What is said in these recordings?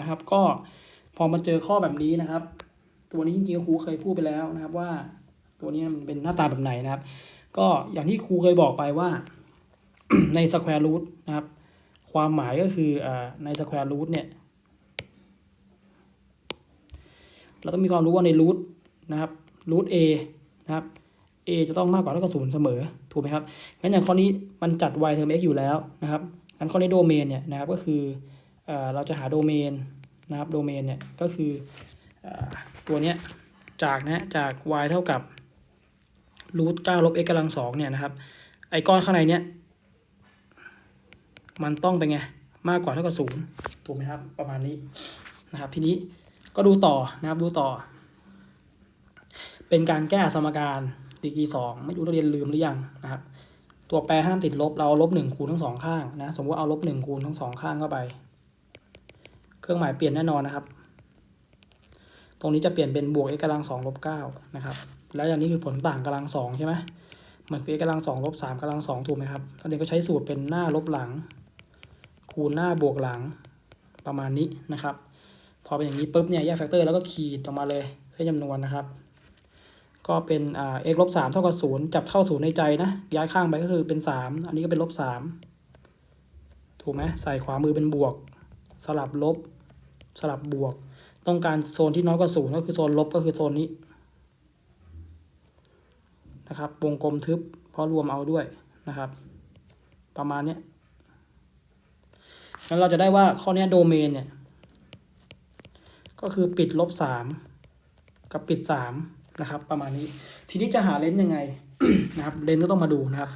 นะครับ ก็พอมาเจอข้อแบบนี้นะครับ ตัวนี้จริงๆครูเคยพูดไปแล้วนะครับว่า ตัวนี้มันเป็นหน้าตาแบบไหนนะครับ ก็อย่างที่ครูเคยบอกไปว่าใน square root นะครับ ความหมายก็คืออใน square root เนี่ย เราต้องมีความรู้ว่าใน root นะครับ root a นะครับ a จะต้องมากกว่าเท่ากับศูนย์เสมอ ถูกไหมครับ งั้นอย่างข้อนี้มันจัด y เทอม x อยู่แล้วนะครับ งั้นข้อนี้โดเมนเนี่ยนะครับก็คือ เราจะหาโดเมนนะครับ โดเมนเนี่ยก็คืออตัวเนี้ยจากนะจาก y เท่ากับรูทเก้าลบ x กำลังสองเนี่ยนะครับ ไอ้ก้อนข้างในเนี้ยมันต้องเป็นไง มากกว่าเท่ากับศูนย์ถูกไหมครับ ประมาณนี้นะครับ ทีนี้ก็ดูต่อนะครับดูต่อ เป็นการแก้สมการดีกรีสองไม่รู้นักเรียนลืมหรือยังนะครับ ตัวแปรห้ามติดลบเราลบหนึ่งคูณทั้งสองข้างนะ สมมติเอาลบหนึ่งคูณทั้งสองข้างเข้าไป เครื่องหมายเปลี่ยนแน่นอนนะครับ ตรงนี้จะเปลี่ยนเป็นบวก x กำลังสองลบเก้านะครับ แล้วอย่างนี้คือผลต่างกำลังสองใช่ไหมมันคือ x กำลังสองลบสามกำลังสองถูกไหมครับตอนนี้ก็ใช้สูตรเป็นหน้าลบหลัง คูณหน้าบวกหลังประมาณนี้นะครับ พอเป็นอย่างนี้ปุ๊บเนี่ยแยกแฟกเตอร์แล้วก็ขีดออกมาเลยเส้นจำนวนนะครับ ก็เป็นอ่า x ลบสามเท่ากับศูนย์จับเข้าศูนย์ในใจนะ ย้ายข้างไปก็คือเป็นสามอันนี้ก็เป็นลบสามถูกไหมใส่ขวามือเป็นบวก สลับลบ สลับบวก ต้องการโซนที่น้อยกว่าศูนย์ก็คือโซนลบก็คือโซนนี้นะครับวงกลมทึบเพราะรวมเอาด้วยนะครับ ประมาณนี้งั้นเราจะได้ว่าข้อนี้โดเมนเนี่ย ก็คือปิดลบสามกับปิดสามนะครับ ประมาณนี้ ทีนี้จะหาเลนส์ยังไงนะครับ เลนส์ก็ต้องมาดูนะครับ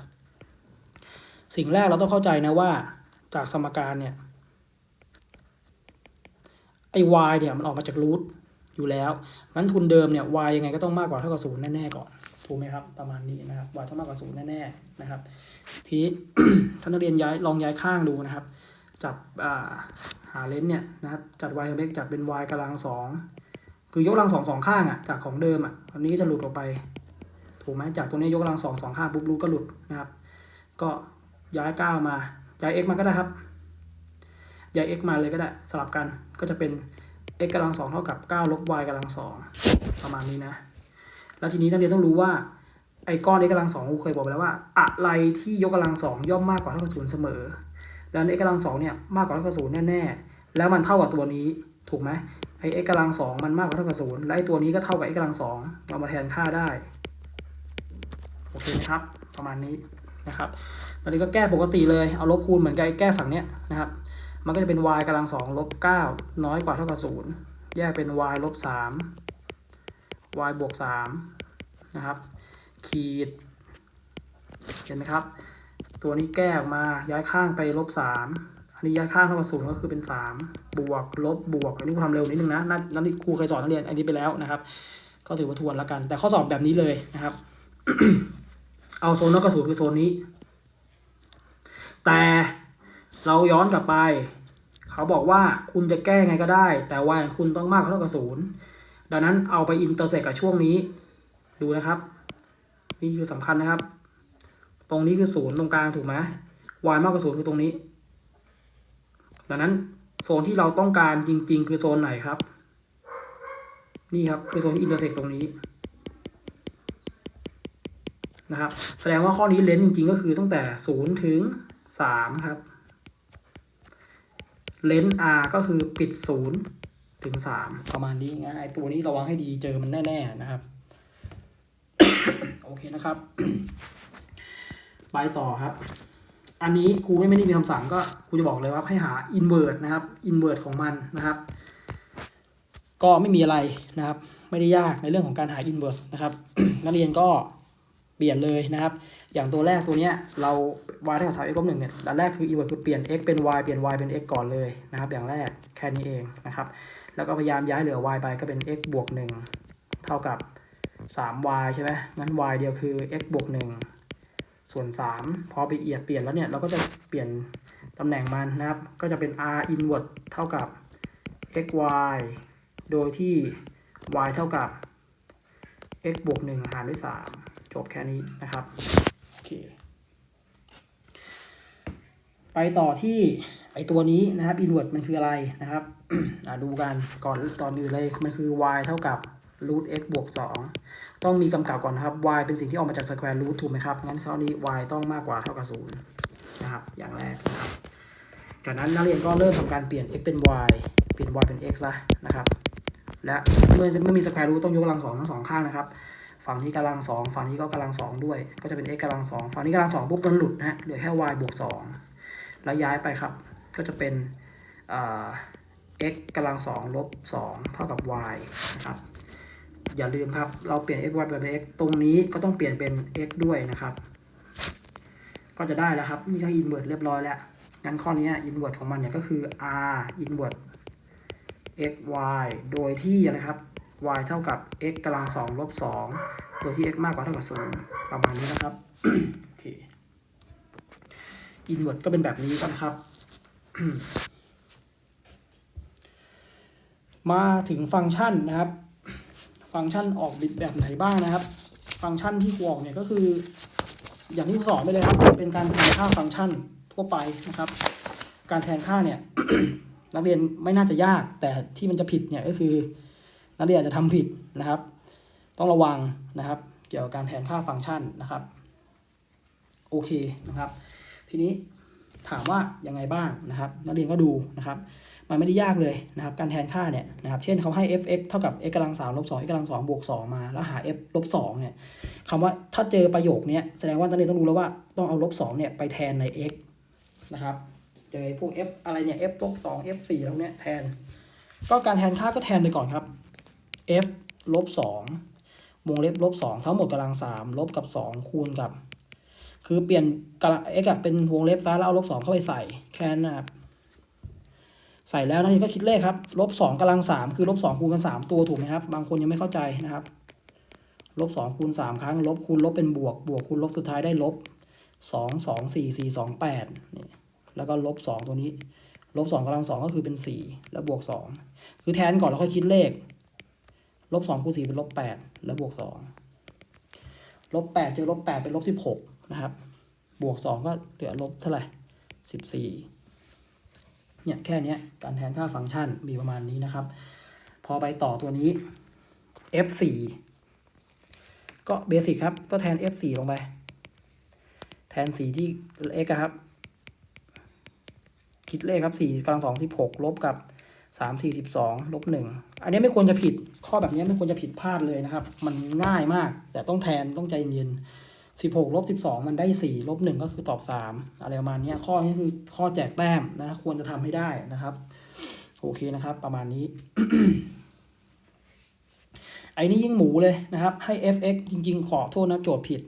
สิ่งแรกเราต้องเข้าใจนะว่าจากสมการเนี่ย ไอ้ y เนี่ยมันออกมาจากรูทอยู่แล้วงั้นทุนเดิมเนี่ย y ยังไงก็ต้องมากกว่าเท่ากับศูนย์แน่ๆก่อนถูกไหมครับ ประมาณนี้นะครับ y ต้องมากกว่าศูนย์แน่ๆนะครับ ทีท่านนักเรียนย้ายลองย้ายข้างดูนะครับ จับหาเลนส์เนี่ยนะครับจัด y กับ x จัดเป็น y กำลังสองคือยกกำลังสองสองข้างอะจากของเดิมอะอันนี้ก็จะหลุดออกไปถูกไหมจากตัวนี้ยกกำลังสองสองข้างปุ๊บรูทก็หลุดนะครับ ก็ย้ายเก้ามาย้าย x มาก็ได้ครับ ย้าย x มาเลยก็ได้สลับกันก็จะเป็น x กำลังสองเท่ากับ 9 ลบ y กำลังสองประมาณนี้นะ แล้วทีนี้นักเรียนต้องรู้ว่าไอ้ก้อน x กำลังสองครูเคยบอกไปแล้วว่า อะไรที่ยกกำลังสองย่อมมากกว่าเท่ากับศูนย์เสมอดังนั้น x กำลังสองเนี่ยมากกว่าเท่ากับศูนย์แน่ๆแล้วมันเท่ากับตัวนี้ถูกไหมไอ้ x กำลังสองมันมากกว่าเท่ากับศูนย์และไอ้ตัวนี้ก็เท่ากับ x กำลังสองเรามาแทนค่าได้โอเคครับ ประมาณนี้นะครับตอนนี้ก็แก้ปกติเลย เอาลบคูณเหมือนกับไอ้แก้ฝั่งเนี้ยนะครับ มันก็จะเป็น y กำลังสองลบเก้าน้อยกว่าเท่ากับศูนย์แยกเป็น y ลบสาม y บวกสามนะครับ ขีด เห็นไหมครับ ตัวนี้แก้ออกมาย้ายข้างไปลบสามอันนี้ย้ายข้างเท่ากับศูนย์ก็คือเป็นสามบวกลบบวกอันนี้ทำเร็วนิดนึงนะนั่นนี่ครูเคยสอนนักเรียนอันนี้ไปแล้วนะครับ ก็ถือว่าทวนแล้วกัน แต่ข้อสอบแบบนี้เลยนะครับ เอาโซนนอกกระศูนคือโซนนี้ แต่ เราย้อนกลับไป เขาบอกว่าคุณจะแก้ไงก็ได้ แต่ว่าคุณต้องมากกว่าเท่ากับศูนย์ดังนั้นเอาไปอินเตอร์เซ็กกับช่วงนี้ ดูนะครับ นี่คือสำคัญนะครับ ตรงนี้คือศูนย์ตรงกลางถูกไหม y มากกว่าศูนย์คือตรงนี้ ดังนั้นโซนที่เราต้องการจริง ๆ คือโซนไหนครับ นี่ครับคือโซนที่อินเตอร์เซ็กตรงนี้นะครับ แสดงว่าข้อนี้เลนส์จริง ๆ ก็คือตั้งแต่ศูนย์ถึงสามครับ เลนส์ R ก็คือปิดศูนย์ถึงสามประมาณนี้นะไอตัวนี้ระวังให้ดีเจอมันแน่ ๆ นะครับ โอเคนะครับ ไปต่อครับ อันนี้ครูไม่ไม่ได้มีคำสั่งก็ครูจะบอกเลยว่าให้หา invert นะครับ invert ของมันนะครับ ก็ไม่มีอะไรนะครับ ไม่ได้ยากในเรื่องของการหา inverse นะครับ นักเรียนก็ เปลี่ยนเลยนะครับ อย่างตัวแรกตัวเนี้ยเรา y เท่ากับ3 x ลบ1เนี่ยอันแรกคือ invert คือเปลี่ยน x เป็น y เปลี่ยน y เป็น x ก่อนเลยนะครับ อย่างแรกแค่นี้เองนะครับ แล้วก็พยายามย้ายเหลือ y ไปก็เป็น x บวก1เท่ากับ 3y ใช่ไหมงั้น y เดียวคือ x บวก1ส่วน 3 พอไปเอียดเปลี่ยนแล้วเนี่ย เราก็จะเปลี่ยนตำแหน่งมันนะครับ ก็จะเป็น r inverse เท่ากับ xy โดยที่ y เท่ากับ x บวก1หารด้วย 3 จบแค่นี้นะครับ โอเค ไปต่อที่ไอตัวนี้นะครับ inward มันคืออะไรนะครับดูกันก่อนตอนอื่นเลยมันคือ y เท่ากับ root x บวก 2 ต้องมีกำกับก่อนนะครับ y เป็นสิ่งที่ออกมาจาก square root ถูกไหมครับ งั้นคราวนี้ y ต้องมากกว่าเท่ากับ 0 นะครับ อย่างแรกนะครับ จากนั้นนักเรียนก็เริ่มทำการเปลี่ยน x เป็น y เปลี่ยน y เป็น x ซะนะครับ และเมื่อเมื่อมี square root ต้องยกกำลังสองทั้งสองข้างนะครับ ฝั่งนี้กำลังสองฝั่งนี้ก็กำลังสองด้วย ก็จะเป็น x กำลังสองฝั่งนี้กำลังสองปุ๊บมันหลุดนะฮะเหลือแค่ y บวกสองแล้วย้ายไปครับ ก็จะเป็นอ่า x กำลังสองลบสองเท่ากับ y นะครับ อย่าลืมครับ เราเปลี่ยน x y เป็น x ตรงนี้ก็ต้องเปลี่ยนเป็น x ด้วยนะครับ ก็จะได้แล้วครับ นี่ก็ invert เรียบร้อยแล้ว งั้นข้อนี้ invert ของมันเนี่ยก็คือ r invert x y โดยที่นะครับ y เท่ากับ x กำลังสองลบสองโดยที่ x มากกว่าเท่ากับศูนย์ประมาณนี้นะครับโอเค invert ก็เป็นแบบนี้กันครับ มาถึงฟังก์ชันนะครับ ฟังก์ชันออกแบบไหนบ้างนะครับ ฟังก์ชันที่ครูออกเนี่ยก็คือ อย่างที่ครูสอนไปเลยครับ เป็นการแทนค่าฟังก์ชันทั่วไปนะครับ การแทนค่าเนี่ยนักเรียนไม่น่าจะยากแต่ที่มันจะผิดเนี่ยก็คือ นักเรียนอาจจะทำผิดนะครับ ต้องระวังนะครับ เกี่ยวกับการแทนค่าฟังก์ชันนะครับโอเคนะครับ ทีนี้ถามว่ายังไงบ้างนะครับ นักเรียนก็ดูนะครับ มันไม่ได้ยากเลยนะครับ การแทนค่าเนี่ยนะครับเช่นเขาให้ f(x) เท่ากับ x กำลังสามลบสอง x กำลังสองบวกสองมา แล้วหา f ลบสองเนี่ยคำว่าถ้าเจอประโยคนี้แสดงว่านักเรียนต้องรู้แล้วว่าต้องเอาลบสองเนี่ยไปแทนใน x นะครับเจอพวก f อะไรเนี่ย f ลบสอง f สี่แล้วเนี่ยแทน ก็การแทนค่าก็แทนไปก่อนครับ f ลบสองวงเล็บลบสองทั้งหมดกำลังสามลบกับสองคูณกับ คือเปลี่ยนกำลัง x เป็นวงเล็บซะแล้วเอาลบสองเข้าไปใส่แค่นั้นนะครับใส่แล้วนักเรียนก็คิดเลขครับลบสองกำลังสามคือลบสองคูณกันสามตัวถูกไหมครับ บางคนยังไม่เข้าใจนะครับลบสองคูณสามครั้ง ลบคูณลบเป็นบวก บวกคูณลบสุดท้ายได้ลบสองสองสี่สี่สองแปดนี่แล้วก็ลบสองตัวนี้ ลบสองกำลังสองก็คือเป็นสี่แล้วบวกสองคือแทนก่อนแล้วค่อยคิดเลข ลบสองคูณสี่เป็นลบแปดแล้วบวกสองลบแปดเจอลบแปดเป็นลบสิบหกนะครับ บวกสองก็เหลือลบเท่าไหร่สิบสี่เนี่ยแค่นี้การแทนค่าฟังก์ชันมีประมาณนี้นะครับ พอไปต่อตัวนี้ f4 ก็เบสิกครับ ก็แทน f4 ลงไป แทนสีที่ x ครับ คิดเลขครับ4กำลัง2 16ลบกับ 3 4 12ลบ1อันนี้ไม่ควรจะผิดข้อแบบนี้ไม่ควรจะผิดพลาดเลยนะครับ มันง่ายมาก แต่ต้องแทนต้องใจเย็นๆ16ลบ12มันได้4ลบ1ก็คือตอบ3อะไรประมาณนี้ข้อนี้คือข้อแจกแต้มนะควรจะทำให้ได้นะครับ โอเคนะครับ ประมาณนี้ไอ้นี่ยิ่งหมูเลยนะครับ ให้ fx จริง ๆ ขอโทษนะโจทย์ผิด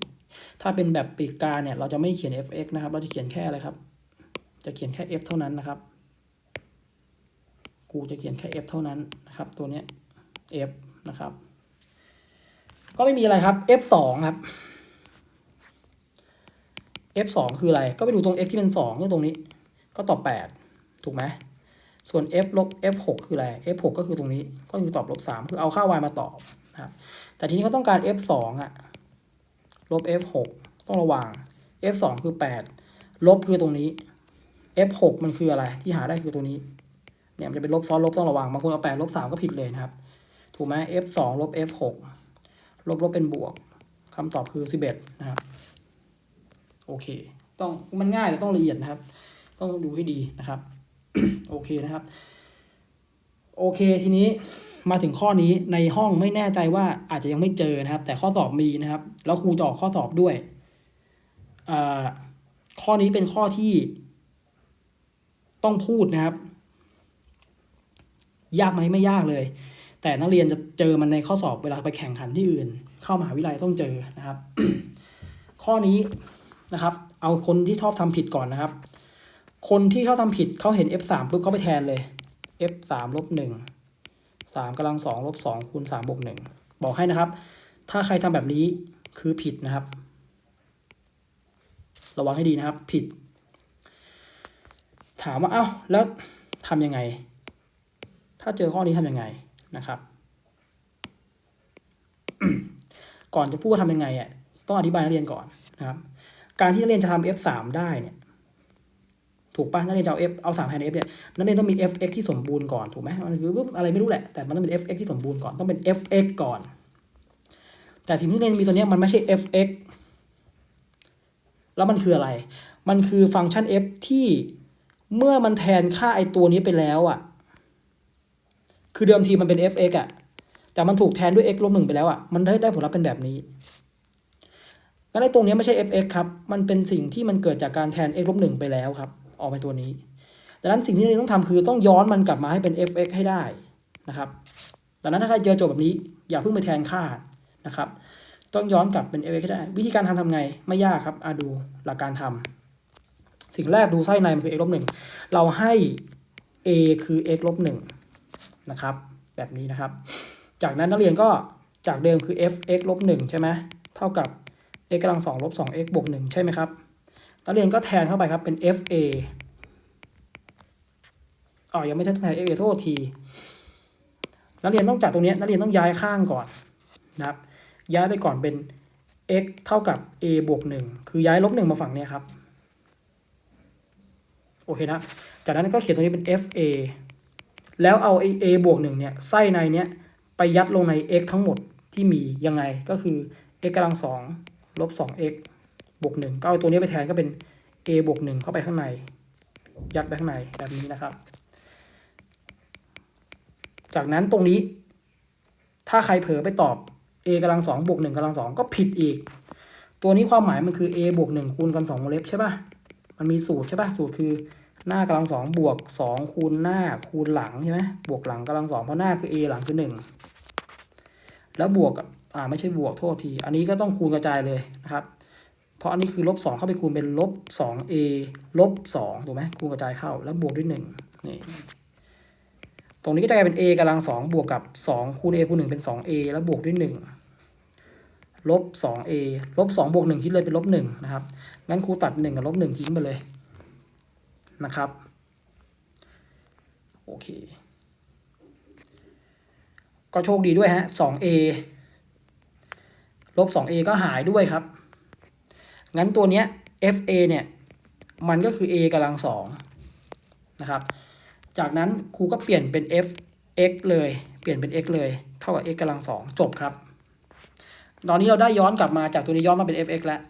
ถ้าเป็นแบบปีกกาเนี่ย เราจะไม่เขียน fx นะครับ เราจะเขียนแค่อะไรครับ จะเขียนแค่ f เท่านั้นนะครับ กูจะเขียนแค่ f เท่านั้นนะครับ ตัวเนี้ย f นะครับ ก็ไม่มีอะไรครับ f สองครับ f สองคืออะไร ก็ไปดูตรง x ที่เป็นสองก็ตรงนี้ ก็ตอบแปดถูกไหมส่วน f ลบ f หกคืออะไร f หกก็คือตรงนี้ ก็คือตอบลบสามคือเอาค่า y มาตอบนะครับ แต่ทีนี้เขาต้องการ f สองอะลบ f หกต้องระวัง f สองคือแปดลบคือตรงนี้ f หกมันคืออะไรที่หาได้คือตัวนี้ เนี่ยมันจะเป็นลบซ้อนลบต้องระวังบางคนเอาแปดลบสามก็ผิดเลยนะครับ ถูกไหม f สองลบ f หกลบลบเป็นบวกคำตอบคือสิบเอ็ดนะครับ โอเค ต้องมันง่ายแต่ต้องละเอียดนะครับ ต้องดูให้ดีนะครับ โอเคนะครับ โอเคทีนี้มาถึงข้อนี้ในห้องไม่แน่ใจว่าอาจจะยังไม่เจอนะครับ แต่ข้อสอบมีนะครับ แล้วครูจะออกข้อสอบด้วยอ่าข้อนี้เป็นข้อที่ต้องพูดนะครับ ยากไหมไม่ยากเลย แต่นักเรียนจะเจอมันในข้อสอบเวลาไปแข่งขันที่อื่น เข้ามหาวิทยาลัยต้องเจอนะครับ ข้อนี้นะครับ เอาคนที่ชอบทำผิดก่อนนะครับ คนที่เขาทำผิดเขาเห็น f สามปุ๊บเขาไปแทนเลย f สามลบหนึ่งสามกำลังสองลบสองคูณสามบวกหนึ่งบอกให้นะครับ ถ้าใครทำแบบนี้คือผิดนะครับ ระวังให้ดีนะครับ ผิด ถามว่าเอ้าแล้วทำยังไง ถ้าเจอข้อนี้ทำยังไงนะครับ ก่อนจะพูดว่าทำยังไงอะต้องอธิบายนักเรียนก่อนนะครับ การที่นักเรียนจะทำ F3 ได้เนี่ยถูกปะนักเรียนจะเอา f เอาสามแทน f เนี่ยนักเรียนต้องมี fx ที่สมบูรณ์ก่อนถูกไหมมันคือปุ๊บอะไรไม่รู้แหละแต่มันต้องเป็น fx ที่สมบูรณ์ก่อนต้องเป็น fx ก่อน แต่สิ่งที่เรียนมีตัวนี้มันไม่ใช่ fx แล้วมันคืออะไร มันคือฟังก์ชัน f ที่เมื่อมันแทนค่าไอตัวนี้ไปแล้วอะ คือเดิมทีมันเป็น fx อะ แต่มันถูกแทนด้วย x ลบหนึ่งไปแล้วอะ มันได้ได้ผลลัพธ์เป็นแบบนี้งั้นไอ้ตรงนี้ไม่ใช่ fx ครับ มันเป็นสิ่งที่มันเกิดจากการแทน x ลบหนึ่งไปแล้วครับ ออกเป็นตัวนี้ ดังนั้นสิ่งที่เราต้องทำคือต้องย้อนมันกลับมาให้เป็น fx ให้ได้นะครับ ดังนั้นถ้าใครเจอโจทย์แบบนี้ อย่าเพิ่งไปแทนค่านะครับ ต้องย้อนกลับเป็น fx ให้ได้ วิธีการทำทำไง ไม่ยากครับอาดูหลักการทำสิ่งแรกดูไส้ในมันคือ x ลบหนึ่งเราให้ a คือ x ลบหนึ่ง นะครับ แบบนี้นะครับ จากนั้นนักเรียนก็จากเดิมคือ f x ลบหนึ่งใช่ไหมเท่ากับ x กำลังสองลบสอง x บวกหนึ่งใช่ไหมครับนักเรียนก็แทนเข้าไปครับเป็น f a อ๋อยังไม่ใช่แทน f a โทษทีนักเรียนต้องจากตรงนี้นักเรียนต้องย้ายข้างก่อนนะครับ ย้ายไปก่อนเป็น x เท่ากับ a บวกหนึ่งคือย้ายลบหนึ่งมาฝั่งนี้ครับ โอเคนะ จากนั้นก็เขียนตรงนี้เป็น f a แล้วเอาไอ้ a บวกหนึ่งเนี่ยไส้ในเนี้ยไปยัดลงใน x ทั้งหมดที่มียังไงก็คือ x กำลังสองลบสอง x บวกหนึ่งก็เอาตัวนี้ไปแทนก็เป็น a บวกหนึ่งเข้าไปข้างใน ยัดไปข้างในแบบนี้นะครับ จากนั้นตรงนี้ ถ้าใครเผลอไปตอบ a กำลังสองบวกหนึ่งกำลังสองก็ผิดอีก ตัวนี้ความหมายมันคือ a บวกหนึ่งคูณกันสองวงเล็บใช่ปะมันมีสูตรใช่ปะสูตรคือ หน้ากำลังสองบวกสองคูณหน้าคูณหลังใช่ไหมบวกหลังกำลังสองเพราะหน้าคือ a หลังคือหนึ่งแล้วบวกอ่าไม่ใช่บวกโทษที อันนี้ก็ต้องคูณกระจายเลยนะครับ เพราะอันนี้คือลบสองเข้าไปคูณเป็นลบสอง a ลบสองถูกไหมคูณกระจายเข้า แล้วบวกด้วยหนึ่งนี่ตรงนี้ก็จะกลายเป็น a กำลังสองบวกกับสองคูณ a คูณหนึ่งเป็นสอง a แล้วบวกด้วยหนึ่งลบสอง a ลบสองบวกหนึ่งคิดเลยเป็นลบหนึ่งนะครับงั้นครูตัดหนึ่งกับลบหนึ่งทิ้งไปเลย นะครับ โอเค ก็โชคดีด้วยฮะ 2a ลบ 2a ก็หายด้วยครับ งั้นตัวเนี้ย fa เนี่ย มันก็คือ a กำลังสองนะครับ จากนั้นครูก็เปลี่ยนเป็น fx เลย เปลี่ยนเป็น x เลย เท่ากับ x กำลังสองจบครับ ตอนนี้เราได้ย้อนกลับมาจากตัวนี้ย้อนมาเป็น fx แล้ว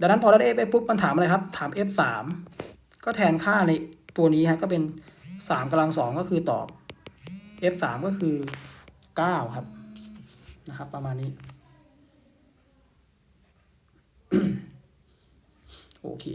ดังนั้นพอได้ fx ปุ๊บมันถามอะไรครับ ถาม f 3 ก็แทนค่าในตัวนี้ฮะก็เป็นสามกำลังสองก็คือตอบ f สามก็คือเก้าครับนะครับ ประมาณนี้โอเค